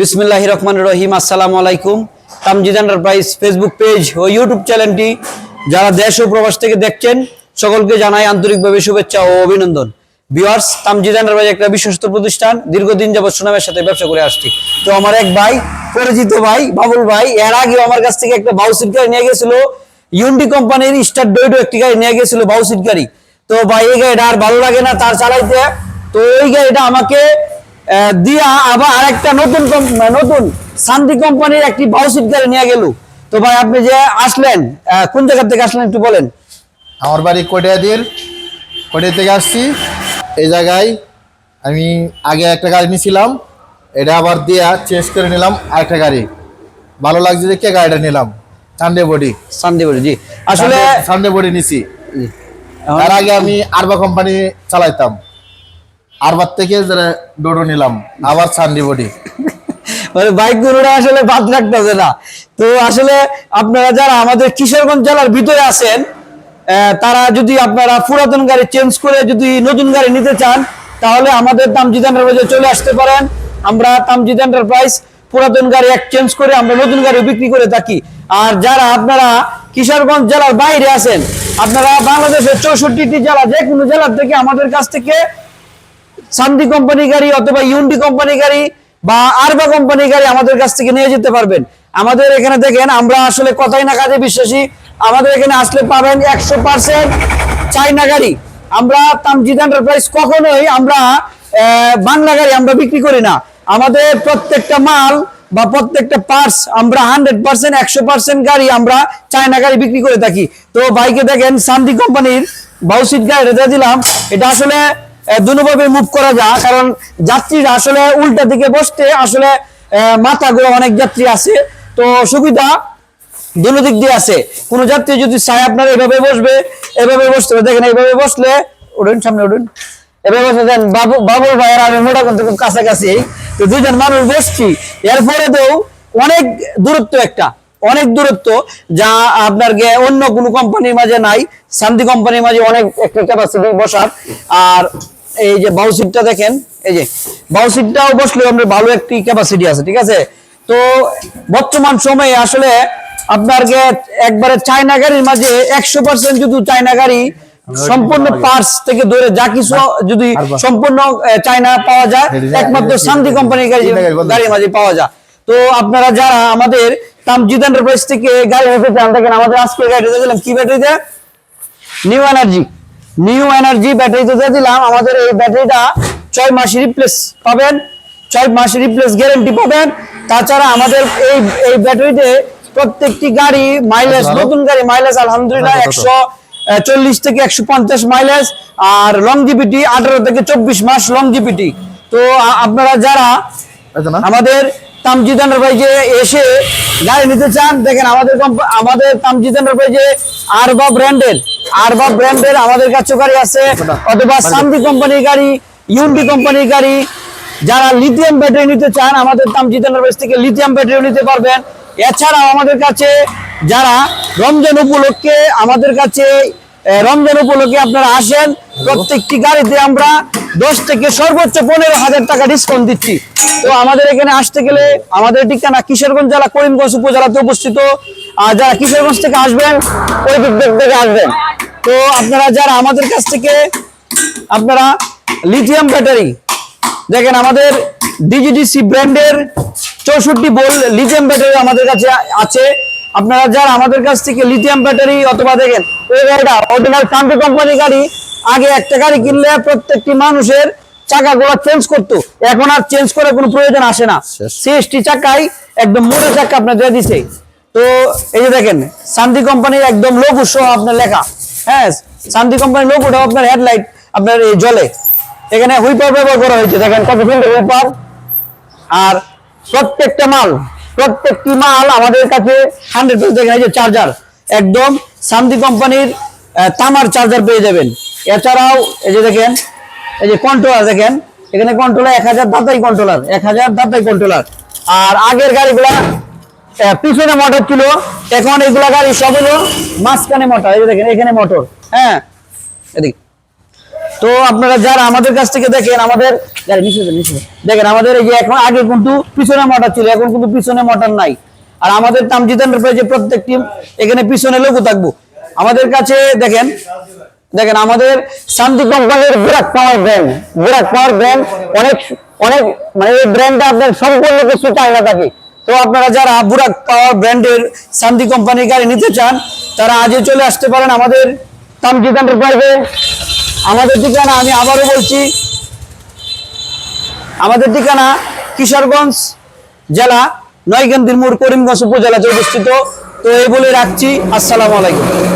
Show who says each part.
Speaker 1: বিসমিল্লাহ রহমান রহিম, আসসালামু আলাইকুম। তামজিদ এন্টারপ্রাইজ ফেসবুক পেজ ও ইউটিউব চ্যানেলটি যারা দেশ ও প্রবাস থেকে দেখছেন, সকলকে জানাই আন্তরিকভাবে শুভেচ্ছা ও অভিনন্দন। ভিউয়ার্স তামজিদ এন্টারপ্রাইজ একটা বিশ্বস্ত প্রতিষ্ঠান, দীর্ঘদিন যাবৎ সুনামের সাথে ব্যবসা করে আসছি। তো আমার এক ভাই, পরিচিত ভাই, বাবুল ভাই, এর আগে আমার কাছ থেকে একটা বাউসিট গাড়ি নিয়ে গেছিল। ইউন্ডি কোম্পানির স্টার ডোইডো একটি গাড়ি নিয়ে গেছিল বাউসিট গাড়ি। তো ভাই, এই গাড়িটা আর ভালো লাগে না, তার চালাইতে। তো ওই গাড়িটা আমাকে দিয়া আবার আরেকটা নতুন নতুন শান্তি কোম্পানির একটি বাউসিট গাড়ি নিয়ে গেল। তো ভাই আপনি যে আসলেন কোন জায়গা থেকে আসলেন একটু বলেন।
Speaker 2: আমার বাড়ি কটিয়াদির কটিয়া থেকে আসছি। এই জায়গায় আমি আগে একটা গাড়ি নিয়েছিলাম এটা আবার দিয়া চেঞ্জ করে নিলাম আরেকটা গাড়ি। ভালো লাগছে দেখে গাড়িটা নিলাম। সানডে বডি
Speaker 1: সানডে বডি জি। আসলে
Speaker 2: সানডে বডি নিছি। তার আগে আমি আরবা কোম্পানি চালাইতাম। আরবার থেকে যারা ডোডো নিলাম, আবার সানডে বডি।
Speaker 1: মানে বাইক গুলোটা আসলে বাদ রাখতেছে না। তো আসলে আপনারা যারা আমাদের কিশোরগঞ্জ জেলার ভিতরে আছেন তারা যদি আপনারা পুরাতন গাড়ি চেঞ্জ করে যদি নতুন গাড়ি নিতে চান, তাহলে আমাদের তামজিদ এন্টারপ্রাইজে চলে আসতে পারেন। আমরা তামজিদ এন্টারপ্রাইজ পুরাতন গাড়ি এক্সচেঞ্জ করে আমরা নতুন গাড়ি বিক্রি করে থাকি। আর যারা আপনারা কিশোরগঞ্জ জেলার বাইরে আছেন, আপনারা বাংলাদেশের চৌষট্টিটি জেলা যে কোনো জেলার থেকে আমাদের কাছ থেকে শান্তি কোম্পানি গাড়ি অথবা ইউন্ডি কোম্পানি গাড়ি বা আরবা কোম্পানি গাড়ি আমাদের কাছ থেকে নিয়ে যেতে পারবেন। আমাদের এখানে দেখেন, আমরা আসলে কথাই না কাজে বিশ্বাসী। আমাদের এখানে আসলে পাবেন একশো পার্সেন্ট চাইনা গাড়ি। আমরা তামজিদ এন্টারপ্রাইজ কখনোই আমরা বাংলা গাড়ি আমরা বিক্রি করি না। আমাদের প্রত্যেকটা মাল বা প্রত্যেকটা পার্স আমরা হান্ড্রেড পার্সেন্ট একশো পার্সেন্ট গাড়ি আমরা চায়না গাড়ি বিক্রি করে থাকি। তো বাইকে দেখেন শান্তি কোম্পানির বাউসিট গাড়ি দিয়ে দিলাম। এটা আসলে দুভাবে মুভ করা যায়, কারণ যাত্রীরা আসলে উল্টা দিকে বসতে আসলে মাথা গোড়া অনেক যাত্রী আছে। তো সুবিধা দুনো দিক দিয়ে আছে। কোন যাত্রী যদি চায় আপনার এভাবে বসবে, এভাবে বসতে দেখেন এইভাবে বসলে, উঠুন সামনে, উঠুন। এভাবে বসে দেন বাবু, বাবুর ভাই আর আমি মোটা কিন্তু খুব কাছাকাছি। তো দুইজন মানুষ বসছি। এরপরে তো অনেক দূরত্ব একটা। অনেক দূরত্ব যা আপনার অন্য কোনো কোম্পানির মাঝে নাই। শান্তি কোম্পানির মাঝে অনেক একটা ক্যাপাসিটি বসার। আর এই যে বাউসিটটা দেখেন এই যে বাউসিটটাও বসলে আমরা ভালো একটি ক্যাপাসিটি আছে ঠিক আছে? তো বর্তমান সময়ে আসলে আপনার একবারে চায়না গাড়ির মাঝে একশো পার্সেন্ট যদি চায়না গাড়ি সম্পূর্ণ পার্স থেকে ধরে যা কিছু যদি সম্পূর্ণ চায়না পাওয়া যায় একমাত্র শান্তি কোম্পানির গাড়ি গাড়ির মাঝে পাওয়া যায়। তো আপনারা যারা আমাদের তামজিদ এন্টারপ্রাইজ থেকে গাড়ি নিতে চান দেখেন আমাদের আজকে গাড়িতে দিলাম। কি ব্যাটারি দেয়? New energy new energy battery তো দিলাম। আমাদের এই ব্যাটারিটা ছয় মাস রিপ্লেস পাবেন। ছয় মাস রিপ্লেস গ্যারেন্টি পাবেন। তাছাড়া আমাদের এই এই ব্যাটারিতে প্রত্যেকটি গাড়ি মাইলেজ নতুন গাড়ি মাইলেজ আলহামদুলিল্লাহ? একশো চল্লিশ থেকে একশো পঞ্চাশ মাইলেজ আর লং জিপিটি আঠারো থেকে চব্বিশ মাস লং জিপিটি তো আপনারা যারা আমাদের তামজিদ এন্টারপ্রাইজে এসে গাড়ি নিতে চান, দেখেন আমাদের আমাদের তামজিদ এন্টারপ্রাইজে আরবা ব্র্যান্ডের আরবা ব্র্যান্ডের আমাদের কাছে গাড়ি আছে, অথবা শান্তি কোম্পানির গাড়ি ইউন্ডি কোম্পানির গাড়ি। যারা লিথিয়াম ব্যাটারি নিতে চান, আমাদের তামজিদ এন্টারপ্রাইজ থেকে লিথিয়াম ব্যাটারি নিতে পারবেন। এছাড়াও আমাদের কাছে যারা রমজান উপলক্ষে আমাদের কাছে রমজান উপলক্ষে আপনারা আসেন, প্রত্যেকটি গাড়িতে আমরা দশ থেকে সর্বোচ্চ পনেরো হাজার টাকা ডিসকাউন্ট দিচ্ছি। তো আমাদের এখানে আসতে গেলে আমাদের ঠিকানা কিশোরগঞ্জ জেলা, করিমগঞ্জ উপজেলাতে অবস্থিত। আর যারা কিশোরগঞ্জ থেকে আসবেন ওই থেকে আসবেন। তো আপনারা যারা আমাদের কাছ থেকে আপনারা লিথিয়াম ব্যাটারি দেখেন আমাদের ডিজিডিসি ব্র্যান্ডের চৌষট্টি বোল লিথিয়াম ব্যাটারি আমাদের কাছে আছে। আপনারা যারা আমাদের কাছ থেকে লিথিয়াম ব্যাটারি অথবা দেখেন ওই গাড়িটা অরিজিনাল কান্ট্রি কোম্পানি গাড়ি আগে একটা গাড়ি কিনলে প্রত্যেকটি মানুষের চাকাগুলো চেঞ্জ করতো। এখন আর চেঞ্জ করার কোনো প্রয়োজন আসে না। সিএসটি চাকাই একদম মোটা চাকা আপনার দিয়ে দিছে। তো এই যে দেখেন শান্তি কোম্পানির একদম লোগো সহ আপনার লেখা। হ্যাঁ শান্তি কোম্পানির লোগোটা আপনার হেডলাইট আপনার এই জলে। এখানে হুইপার ব্যবহার করা হয়েছে। দেখেন কত সুন্দর হুইপার। আর প্রত্যেকটা মাল প্রত্যেকটি মাল আমাদের কাছে হান্ড্রেড পার্সেন্ট দেখেন এই যে চার্জার একদম শান্তি কোম্পানির তামার চার্জার পেয়ে যাবেন। এছাড়াও এই যে দেখেন, এই যে কন্ট্রোলার দেখেন, এখানে কন্ট্রোলার এক হাজার দাতাই কন্ট্রোলার এক হাজার দাতাই কন্ট্রোলার আর আগের গাড়িগুলা পিছনে মোটর ছিল, এখন এগুলা গাড়ি সব হলো মাঝখানে মোটর এই দেখেন, এখানে মোটর হ্যাঁ? এদিকে। তো আপনারা যারা আমাদের কাছ থেকে দেখেন, আমাদের দেখেন, আমাদের এই যে এখন আগে কিন্তু পিছনে মোটর ছিল, এখন কিন্তু পিছনে মোটর নাই। আর আমাদের তামজিদ এন্টারপ্রাইজে প্রত্যেকটি এখানে পিছনে লোগো থাকব। আমাদের কাছে দেখেন দেখেন আমাদের শান্তি কোম্পানির বিরাট পাওয়ার ব্র্যান্ড বিরাট পাওয়ার ব্র্যান্ড অনেক অনেক মানে এই ব্র্যান্ডটা আপনার সম্পূর্ণ কিছু চাহিদা থাকে তো আপনারা যারা বুরাক পাওয়ার ব্র্যান্ডের শান্তি কোম্পানির গাড়ি নিতে চান, তারা আজই চলে আসতে পারেন আমাদের তামজিদ এন্টারপ্রাইজে আমাদের ঠিকানা আমি আবারও বলছি, আমাদের ঠিকানা কিশোরগঞ্জ জেলা নয়কান্দির মোড় করিমগঞ্জ উপজেলাতে অবস্থিত। তো এই বলে রাখছি, আসসালামু আলাইকুম।